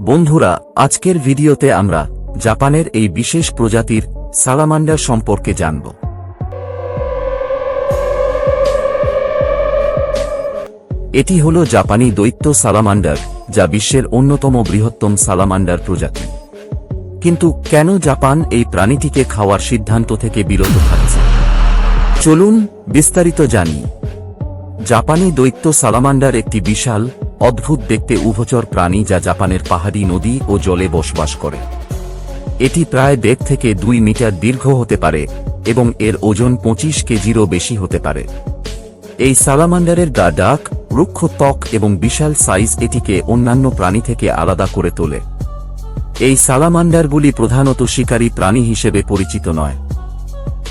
বন্ধুরা, আজকের ভিডিওতে আমরা জাপানের এই বিশেষ প্রজাতির সালামান্ডার সম্পর্কে জানব। এটি হল জাপানি দৈত্য সালামান্ডার, যা বিশ্বের অন্যতম বৃহত্তম সালামান্ডার প্রজাতি। কিন্তু কেন জাপান এই প্রাণীটিকে খাওয়ার সিদ্ধান্ত থেকে বিরত থাকছে? চলুন বিস্তারিত জানি। জাপানি দৈত্য সালামান্ডার একটি বিশাল অদ্ভুত দেখতে উভচর প্রাণী যা জাপানের পাহাড়ি নদী ও জলে বসবাস করে। এটি প্রায় দেড় থেকে দুই মিটার দীর্ঘ হতে পারে এবং এর ওজন পঁচিশ কেজিরও বেশি হতে পারে। এই সালামান্ডারের গা ডাক, রুক্ষ ত্বক এবং বিশাল সাইজ এটিকে অন্যান্য প্রাণী থেকে আলাদা করে তোলে। এই সালামান্ডারগুলি প্রধানত শিকারী প্রাণী হিসেবে পরিচিত নয়।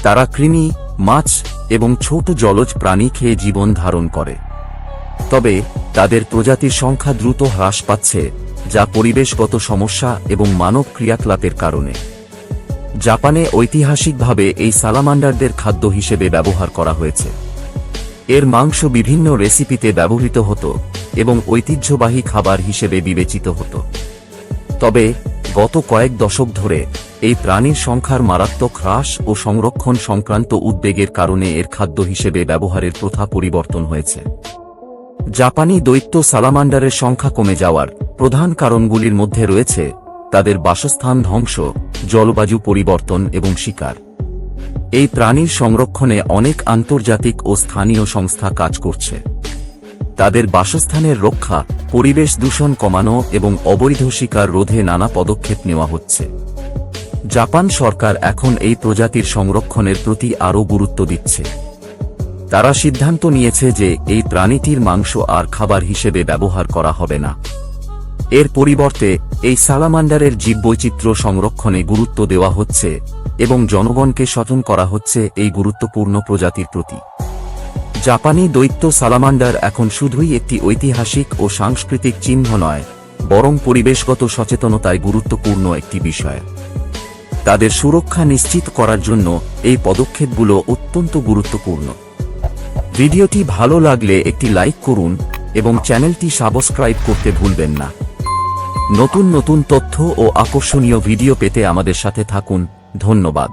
তারা কৃমি, মাছ এবং ছোট জলজ প্রাণী খেয়ে জীবন ধারণ করে। তবে, তাদের প্রজাতির সংখ্যা দ্রুত হ্রাস পাচ্ছে, যা পরিবেশগত সমস্যা এবং মানব ক্রিয়াকলাপের কারণে। জাপানে ঐতিহাসিকভাবে এই সালামান্ডারদের খাদ্য হিসেবে ব্যবহার করা হয়েছে। এর মাংস বিভিন্ন রেসিপিতে ব্যবহৃত হতো এবং ঐতিহ্যবাহী খাবার হিসেবে বিবেচিত হতো। তবে, গত কয়েক দশক ধরে, এই প্রাণীর সংখ্যার মারাত্মক হ্রাস ও সংরক্ষণ সংক্রান্ত উদ্বেগের কারণে এর খাদ্য হিসেবে ব্যবহারের প্রথা পরিবর্তন হয়েছে। জাপানি দৈত্য সালামান্ডারের সংখ্যা কমে যাওয়ার প্রধান কারণগুলির মধ্যে রয়েছে তাদের বাসস্থান ধ্বংস, জলবায়ু পরিবর্তন এবং শিকার। এই প্রাণীর সংরক্ষণে অনেক আন্তর্জাতিক ও স্থানীয় সংস্থা কাজ করছে। তাদের বাসস্থানের রক্ষা, পরিবেশ দূষণ কমানো এবং অবৈধ শিকার রোধে নানা পদক্ষেপ নেওয়া হচ্ছে। জাপান সরকার এখন এই প্রজাতির সংরক্ষণের প্রতি আরও গুরুত্ব দিচ্ছে। তারা সিদ্ধান্ত নিয়েছে যে এই প্রাণীটির মাংস আর খাবার হিসেবে ব্যবহার করা হবে না। এর পরিবর্তে, এই সালামান্ডারের জীববৈচিত্র্য সংরক্ষণে গুরুত্ব দেওয়া হচ্ছে এবং জনগণকে সচেতন করা হচ্ছে এই গুরুত্বপূর্ণ প্রজাতির প্রতি। জাপানি দৈত্য সালামান্ডার এখন শুধুই একটি ঐতিহাসিক ও সাংস্কৃতিক চিহ্ন নয়, বরং পরিবেশগত সচেতনতায় গুরুত্বপূর্ণ একটি বিষয়। তাদের সুরক্ষা নিশ্চিত করার জন্য এই পদক্ষেপগুলো অত্যন্ত গুরুত্বপূর্ণ। ভিডিওটি ভালো লাগলে একটি লাইক করুন এবং চ্যানেলটি সাবস্ক্রাইব করতে ভুলবেন না। নতুন নতুন তথ্য ও আকর্ষণীয় ভিডিও পেতে আমাদের সাথে থাকুন। ধন্যবাদ।